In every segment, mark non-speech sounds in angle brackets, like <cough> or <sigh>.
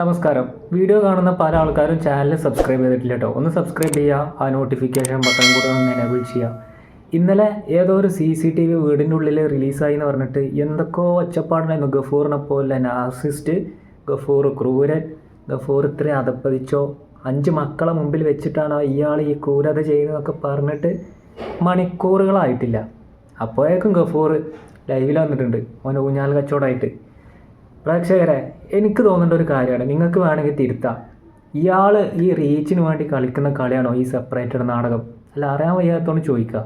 നമസ്കാരം. വീഡിയോ കാണുന്ന പല ആൾക്കാരും ചാനൽ സബ്സ്ക്രൈബ് ചെയ്തിട്ടില്ല കേട്ടോ ഒന്ന് സബ്സ്ക്രൈബ് ചെയ്യുക ആ നോട്ടിഫിക്കേഷൻ ബട്ടൺ കൂടെ ഒന്ന് എനേബിൾ ചെയ്യുക ഇന്നലെ ഏതോ ഒരു സി സി ടി വി വീടിന്റെ ഉള്ളിൽ റിലീസായി എന്ന് പറഞ്ഞിട്ട് എന്തൊക്കെയോ ഒച്ചപ്പാടുണ്ടായിരുന്നു ഗഫൂറിനെ പോലെ നാർസിസ്റ്റ് ഗഫൂർ ക്രൂരൻ ഗഫൂർ ഇത്രയും അതപ്പതിച്ചോ അഞ്ച് മക്കളെ മുമ്പിൽ വെച്ചിട്ടാണ് ഇയാൾ ഈ ക്രൂരത ചെയ്യുന്നതൊക്കെ പറഞ്ഞിട്ട് മണിക്കൂറുകളായിട്ടില്ല. അപ്പോഴേക്കും ഗഫൂർ ലൈവിൽ വന്നിട്ടുണ്ട്. അവൻ ഊഞ്ഞാൽ കച്ചവടമായിട്ട്. പ്രേക്ഷകരെ എനിക്ക് തോന്നേണ്ട ഒരു കാര്യമാണ്. നിങ്ങൾക്ക് വേണമെങ്കിൽ തിരുത്താം. ഇയാൾ ഈ റീച്ചിന് വേണ്ടി കളിക്കുന്ന കളിയാണോ ഈ സെപ്പറേറ്റഡ് നാടകം? അല്ല അറിയാൻ വയ്യാത്തോണ്ട് ചോദിക്കുക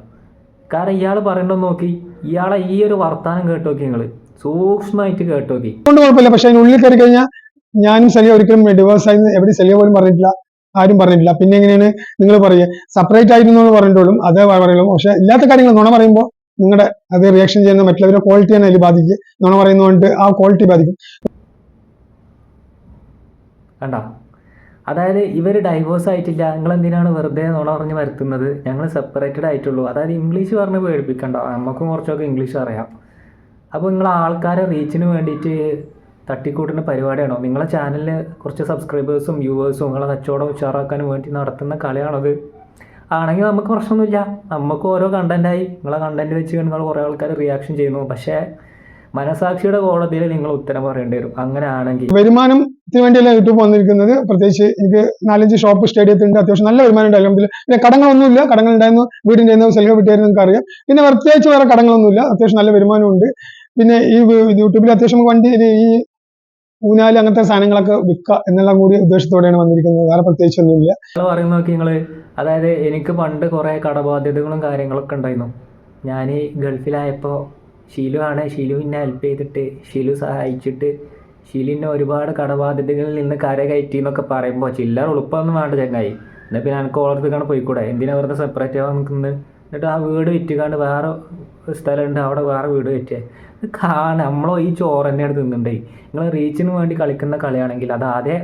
കാരണം ഇയാൾ പറയണ്ടോ നോക്കി ഇയാളെ ഈ ഒരു വർത്താനം കേട്ട് നോക്കി നിങ്ങൾ സൂക്ഷ്മമായിട്ട് കേട്ട് നോക്കി കൊണ്ട് കുഴപ്പമില്ല. പക്ഷെ അതിനുള്ളിൽ കയറി കഴിഞ്ഞാൽ ഞാനും സലിയ ഒരിക്കലും ഡിവോഴ്സ് ആയി എവിടെ സലിയ പോലും പറഞ്ഞിട്ടില്ല. ആരും പറഞ്ഞിട്ടില്ല. പിന്നെ എങ്ങനെയാണ് നിങ്ങൾ പറയുക? സെപ്പറേറ്റ് ആയിരുന്നു എന്ന് പറഞ്ഞിട്ടുള്ളൂ. അതേ പറയുള്ളൂ. പക്ഷെ ഇല്ലാത്ത കാര്യങ്ങൾ നുണ പറയുമ്പോൾ നിങ്ങളുടെ അത് റിയാക്ഷൻ ചെയ്യുന്ന മറ്റുള്ളവരുടെ ക്വാളിറ്റിയാണ് അതിൽ ബാധിക്കുക എന്നാണ് പറയുന്നതുകൊണ്ട് ആ ക്വാളിറ്റി ബാധിക്കും. കണ്ടോ? അതായത് ഇവർ ഡൈവേഴ്സ് ആയിട്ടില്ല. നിങ്ങൾ എന്തിനാണ് വെറുതെ നുണ പറഞ്ഞ് വരുത്തുന്നത്? ഞങ്ങൾ സെപ്പറേറ്റഡ് ആയിട്ടുള്ളൂ. അതായത് ഇംഗ്ലീഷ് പറഞ്ഞ് പേടിപ്പിക്കണ്ട. നമുക്കും കുറച്ചൊക്കെ ഇംഗ്ലീഷ് അറിയാം. അപ്പോൾ നിങ്ങൾ ആൾക്കാരെ റീച്ചിന് വേണ്ടിയിട്ട് തട്ടിക്കൂട്ടുന്ന പരിപാടിയാണോ? നിങ്ങളെ ചാനലിൽ കുറച്ച് സബ്സ്ക്രൈബേഴ്സും വ്യൂവേഴ്സും നിങ്ങളെ കച്ചവടം ഉഷാറാക്കാൻ വേണ്ടി നടത്തുന്ന കളിയാണത് ആണെങ്കിൽ നമുക്ക് പ്രശ്നമൊന്നുമില്ല. നമുക്ക് ഓരോ കണ്ടന്റായി നിങ്ങളെ കണ്ടന്റ് വെച്ച് നിങ്ങൾ കുറേ ആൾക്കാർ റിയാക്ഷൻ ചെയ്യുന്നു. പക്ഷേ മനസാക്ഷിയുടെ കോടതിയിൽ നിങ്ങൾ ഉത്തരം പറയേണ്ടി വരും. അങ്ങനെ ആണെങ്കിൽ വരുമാനത്തിന് വേണ്ടിയല്ല യൂട്യൂബ് വന്നിരിക്കുന്നത്. പ്രത്യേകിച്ച് എനിക്ക് നാലഞ്ച് ഷോപ്പ് സ്റ്റേഡിയത്തിൽ ഉണ്ട് അത്യാവശ്യം നല്ല വരുമാനം ഉണ്ട് പിന്നെ കടങ്ങളൊന്നുമില്ല. കടങ്ങൾ ഉണ്ടായിരുന്നു വീടിന്റെ സെൽഫ് കിട്ടിയായിരുന്നു നിങ്ങൾക്ക് അറിയാം പിന്നെ പ്രത്യേകിച്ച് വേറെ കടങ്ങളൊന്നുമില്ല. അത്യാവശ്യം നല്ല വരുമാനമുണ്ട്. പിന്നെ ഈ യൂട്യൂബിൽ അത്യാവശ്യം വണ്ടി ഈ ഊനാല് അങ്ങനത്തെ സാധനങ്ങളൊക്കെ വിൽക്കുക എന്നുള്ള കൂടി ഉദ്ദേശത്തോടെയാണ് വന്നിരിക്കുന്നത്. വേറെ പ്രത്യേകിച്ചൊന്നുമില്ല. നിങ്ങൾ പറയുന്ന നോക്കി നിങ്ങൾ അതായത് എനിക്ക് പണ്ട് കുറെ കടബാധ്യതകളും കാര്യങ്ങളൊക്കെ ഉണ്ടായിരുന്നു. ഞാൻ ഗൾഫിലായപ്പോൾ ഷീലു ആണ് ഷീലു എന്നെ ഹെൽപ്പ് ചെയ്തിട്ട് ഷീലു സഹായിച്ചിട്ട് ഷീലുവിനെ ഒരുപാട് കടബാധ്യതകളിൽ നിന്ന് കര കയറ്റി എന്നൊക്കെ പറയുമ്പോൾ ചില്ലറ ഉളുപ്പൊന്നും വേണ്ട ചങ്ങായി. എന്നാൽ പിന്നെ എനിക്ക് ഓളത്തേക്കാണ് പോയിക്കൂടെ? എന്തിനാ വെറുതെ സെപ്പറേറ്റ് ആവാൻ നിൽക്കുന്നത് എന്നിട്ട് ആ വീട് വിറ്റുകാണ്ട് വേറെ സ്ഥലമുണ്ട് അവിടെ വേറെ വീട് വെച്ചേ. ഇത് കാണാൻ നമ്മളോ ഈ ചോറ് തന്നെയാണ് തിന്നുണ്ടേ. നിങ്ങൾ റീച്ചിന് വേണ്ടി കളിക്കുന്ന കളിയാണെങ്കിൽ അത് ആദ്യം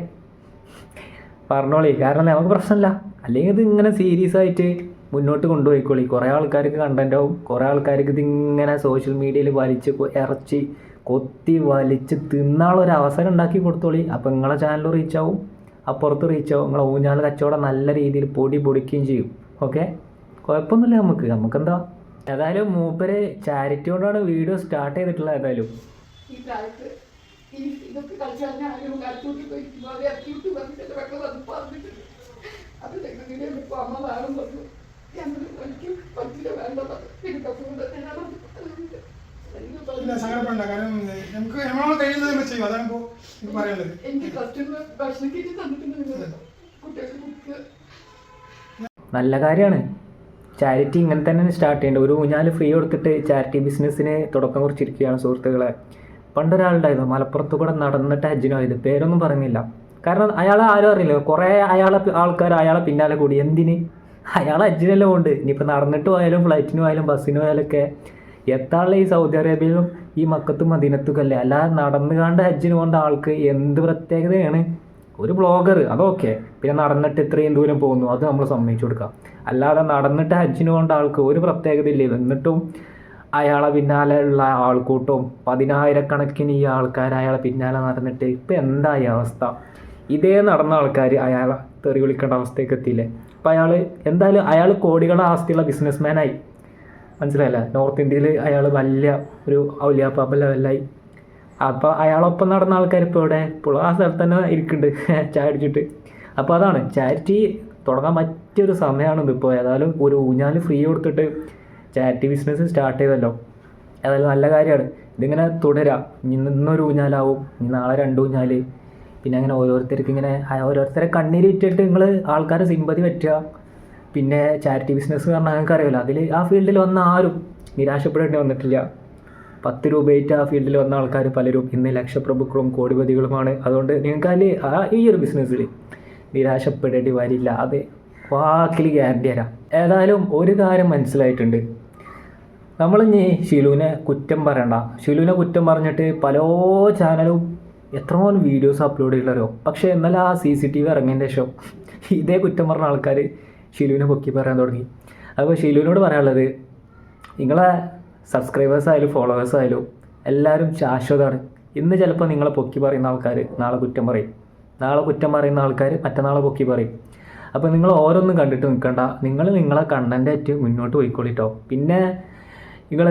പറഞ്ഞോളി. കാരണം നമുക്ക് പ്രശ്നമില്ല. അല്ലെങ്കിൽ ഇത് ഇങ്ങനെ സീരിയസ് ആയിട്ട് മുന്നോട്ട് കൊണ്ടുപോയിക്കോളി. കുറേ ആൾക്കാർക്ക് കണ്ടന്റ് ആവും. കുറേ ആൾക്കാർക്ക് ഇതിങ്ങനെ സോഷ്യൽ മീഡിയയിൽ വലിച്ച് ഇറച്ചി കൊത്തി വലിച്ച് തിന്നാളൊരു അവസരം ഉണ്ടാക്കി കൊടുത്തോളി. അപ്പോൾ നിങ്ങളെ ചാനൽ റീച്ചാവും അപ്പുറത്ത് റീച്ചാവും നിങ്ങളെ ഊഞ്ഞാൽ കച്ചവടം നല്ല രീതിയിൽ പൊടി പൊടിക്കുകയും ചെയ്യും. ഓക്കെ കുഴപ്പമൊന്നുമില്ല നമുക്ക്. നമുക്കെന്താ? ഏതായാലും മൂപ്പര് ചാരിറ്റിയോടാണ് കൊണ്ടാണ് വീഡിയോ സ്റ്റാർട്ട് ചെയ്തിട്ടുള്ളത് ഏതായാലും. സങ്കടപ്പെടണ്ട. കാരണം നമുക്ക് നമ്മളെ കഴിയുന്നത് നമ്മൾ ചെയ്യും. അതാണ് ഇപ്പോൾ എനിക്ക് പറയാനുള്ളത് എനിക്ക് കസ്റ്റമർ ഭക്ഷണം കിട്ടി തന്നിട്ടുണ്ട് നിങ്ങൾ കുട്ടികൾക്ക് നല്ല കാര്യമാണ്. ചാരിറ്റി ഇങ്ങനെ തന്നെ സ്റ്റാർട്ട് ചെയ്യേണ്ടത്. ഒരു ഊഞ്ഞാൽ ഫ്രീ കൊടുത്തിട്ട് ചാരിറ്റി ബിസിനസ്സിന് തുടക്കം കുറിച്ചിരിക്കുകയാണ് സുഹൃത്തുക്കളെ. പണ്ടൊരാളുണ്ടായിരുന്നു മലപ്പുറത്ത് കൂടെ നടന്നിട്ട് ഹജ്ജിന് പോയത് പേരൊന്നും പറഞ്ഞില്ല കാരണം അയാളെ ആരും അറിയില്ല. കുറേ അയാളെ ആൾക്കാർ അയാളെ പിന്നാലെ കൂടി. എന്തിന്? അയാൾ ഹജ്ജിനെല്ലാം ഉണ്ട് ഇനിയിപ്പോൾ നടന്നിട്ട് പോയാലും ഫ്ലൈറ്റിന് പോയാലും ബസ്സിന് പോയാലൊക്കെ എത്താനുള്ള ഈ സൗദി അറേബ്യയിലും ഈ മക്കത്തും മദീനത്തും അല്ലേ? അല്ലാതെ നടന്നു കണ്ട് ഹജ്ജിന് പോകേണ്ട ആൾക്ക് എന്ത് പ്രത്യേകതയാണ്? ഒരു ബ്ലോഗർ അതൊക്കെ പിന്നെ നടന്നിട്ട് ഇത്രയും ദൂരം പോകുന്നു അത് നമ്മൾ സമ്മതിച്ചു കൊടുക്കാം അല്ലാതെ നടന്നിട്ട് ഹജ്ജിന് കൊണ്ട ആൾക്ക് ഒരു പ്രത്യേകത ഇല്ല. എന്നിട്ടും അയാളെ പിന്നാലെ ഉള്ള ആൾക്കൂട്ടവും പതിനായിരക്കണക്കിന് ഈ ആൾക്കാർ അയാളെ പിന്നാലെ നടന്നിട്ട് ഇപ്പം ഈ അവസ്ഥ? ഇതേ നടന്ന ആൾക്കാർ അയാളെ തെറി വിളിക്കേണ്ട അവസ്ഥയൊക്കെ എത്തിയില്ലേ? അപ്പം അയാൾ എന്തായാലും അയാൾ കോടികളുടെ ആസ്തിയുള്ള ബിസിനസ്മാനായി മനസ്സിലായില്ല? നോർത്ത് ഇന്ത്യയിൽ അയാൾ വലിയ ഒരു ഔലിയാപ്പാപ്പ ലെവലായി അപ്പോൾ അയാളൊപ്പം നടന്ന ആൾക്കാർ ഇപ്പോൾ ഇവിടെ ഇപ്പോൾ ആ സ്ഥലത്ത് തന്നെ ഇരിക്കുന്നുണ്ട് <laughs> ചായ അടിച്ചിട്ട് അപ്പോൾ അതാണ്. ചാരിറ്റി തുടങ്ങാൻ മറ്റൊരു സമയമാണ് ഇപ്പോൾ ഏതായാലും ഒരു ഊഞ്ഞാൽ ഫ്രീ കൊടുത്തിട്ട് ചാരിറ്റി ബിസിനസ് സ്റ്റാർട്ട് ചെയ്തല്ലോ. ഏതായാലും നല്ല കാര്യമാണ്. ഇതിങ്ങനെ തുടരാം. ഇന്ന് ഇന്നൊരു ഊഞ്ഞാലാവും. നാളെ രണ്ട് ഊഞ്ഞാൽ പിന്നെ അങ്ങനെ ഓരോരുത്തർക്ക് ഇങ്ങനെ ഓരോരുത്തരെ കണ്ണീര് കണ്ണീരിട്ടിട്ട് നിങ്ങൾ ആൾക്കാരെ സിമ്പതി പറ്റുക. പിന്നെ ചാരിറ്റി ബിസിനസ് പറഞ്ഞാൽ നിങ്ങൾക്ക് അറിയില്ല അതിൽ ആ ഫീൽഡിൽ വന്ന ആരും നിരാശപ്പെടേണ്ടി വന്നിട്ടില്ല. പത്ത് രൂപയായിട്ട് ആ ഫീൽഡിൽ വന്ന ആൾക്കാർ പലരും ഇന്ന് ലക്ഷപ്രഭുക്കളും കോടിപതികളുമാണ്. അതുകൊണ്ട് നിങ്ങൾക്ക് അതിൽ ആ ഈ ഒരു ബിസിനസ്സിൽ നിരാശപ്പെടേണ്ടി വരില്ല. അത് വാക്കിൽ ഗ്യാരണ്ടി തരാം. ഏതായാലും ഒരു കാര്യം മനസ്സിലായിട്ടുണ്ട്. നമ്മളിനി ഷിലുവിനെ കുറ്റം പറയണ്ട. ഷിലുവിനെ കുറ്റം പറഞ്ഞിട്ട് പല ചാനലും എത്രയോ വീഡിയോസ് അപ്ലോഡ് ചെയ്തല്ലോ പക്ഷേ എന്നാൽ ആ സി സി ടി വി ഇറങ്ങിയതിന്റെ ശേഷം ഇതേ കുറ്റം പറഞ്ഞ ആൾക്കാർ ഷിലുവിനെ പൊക്കി പറയാൻ തുടങ്ങി. അപ്പോൾ ഷിലുവിനോട് പറയാനുള്ളത് നിങ്ങളെ സബ്സ്ക്രൈബേഴ്സ് ആയാലും ഫോളോവേഴ്സ് ആയാലും എല്ലാവരും ശാശ്വതമാണ് ഇന്ന് ചിലപ്പോൾ നിങ്ങളെ പൊക്കി പറയുന്ന ആൾക്കാർ നാളെ കുറ്റം പറയും. നാളെ കുറ്റം പറയുന്ന ആൾക്കാർ മറ്റന്നാളെ പൊക്കി പറയും. അപ്പോൾ നിങ്ങൾ ഓരോന്നും കണ്ടിട്ട് നിൽക്കണ്ട. നിങ്ങൾ നിങ്ങളെ കണ്ടന്റായിട്ട് മുന്നോട്ട് പോയിക്കോളിട്ടോ. പിന്നെ നിങ്ങൾ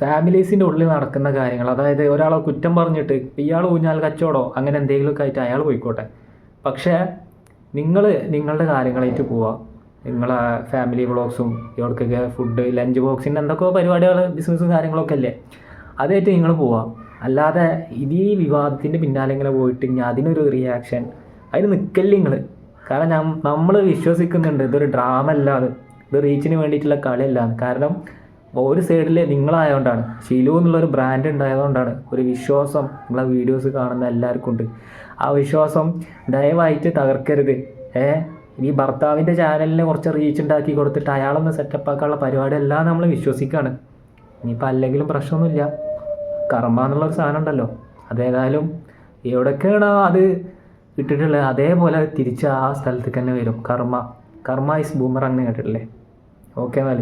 ഫാമിലീസിന്റെ ഉള്ളിൽ നടക്കുന്ന കാര്യങ്ങൾ. അതായത് ഒരാളെ കുറ്റം പറഞ്ഞിട്ട് ഇയാൾ ഊഞ്ഞാൽ കച്ചവടോ അങ്ങനെ എന്തെങ്കിലുമൊക്കെ ആയിട്ട് അയാൾ പോയിക്കോട്ടെ. പക്ഷേ നിങ്ങൾ നിങ്ങളുടെ കാര്യങ്ങളായിട്ട് പോവുക. നിങ്ങളെ ഫാമിലി വ്ളോഗ്സും ഇവർക്കൊക്കെ ഫുഡ് ലഞ്ച് ബോക്സിന്റെ എന്തൊക്കെയോ പരിപാടികൾ ബിസിനസ്സും കാര്യങ്ങളൊക്കെ അല്ലേ? അതായിട്ട് നിങ്ങൾ പോവാം. അല്ലാതെ ഇത് വിവാദത്തിന്റെ പിന്നാലെ ഇങ്ങനെ പോയിട്ട് ഇനി അതിനൊരു റിയാക്ഷൻ അതിന് നിൽക്കല്ലേ നിങ്ങൾ കാരണം നമ്മൾ വിശ്വസിക്കുന്നുണ്ട് ഇതൊരു ഡ്രാമ അല്ലാതെ ഇത് റീച്ചിന് വേണ്ടിയിട്ടുള്ള കളിയല്ലാന്ന് കാരണം ഒരു സൈഡിൽ നിങ്ങളായതുകൊണ്ടാണ് ശിലു എന്നുള്ളൊരു ബ്രാൻഡ് ഉണ്ടായതുകൊണ്ടാണ് ഒരു വിശ്വാസം നിങ്ങളെ വീഡിയോസ് കാണുന്ന എല്ലാവർക്കും ഉണ്ട്. ആ വിശ്വാസം ദയവായിട്ട് തകർക്കരുത്. ഏ ഈ ഭർത്താവിന്റെ ചാനലിന് കുറച്ച് റീച്ച് ഉണ്ടാക്കി കൊടുത്തിട്ട് അയാളൊന്ന് സെറ്റപ്പ് ആക്കാനുള്ള പരിപാടി എല്ലാം നമ്മൾ വിശ്വസിക്കുകയാണ് ഇനിയിപ്പോൾ അല്ലെങ്കിലും പ്രശ്നമൊന്നുമില്ല. കർമ്മ എന്നുള്ളൊരു സാധനം ഉണ്ടല്ലോ. അതേതായാലും എവിടൊക്കെയാണോ അത് ഇട്ടിട്ടുള്ളത് അതേപോലെ അത് തിരിച്ച് ആ സ്ഥലത്തേക്ക് തന്നെ വരും. കർമ്മ. കർമ്മ ഇസ് അങ്ങനെ കേട്ടിട്ടില്ലേ? ഓക്കെ എന്നാൽ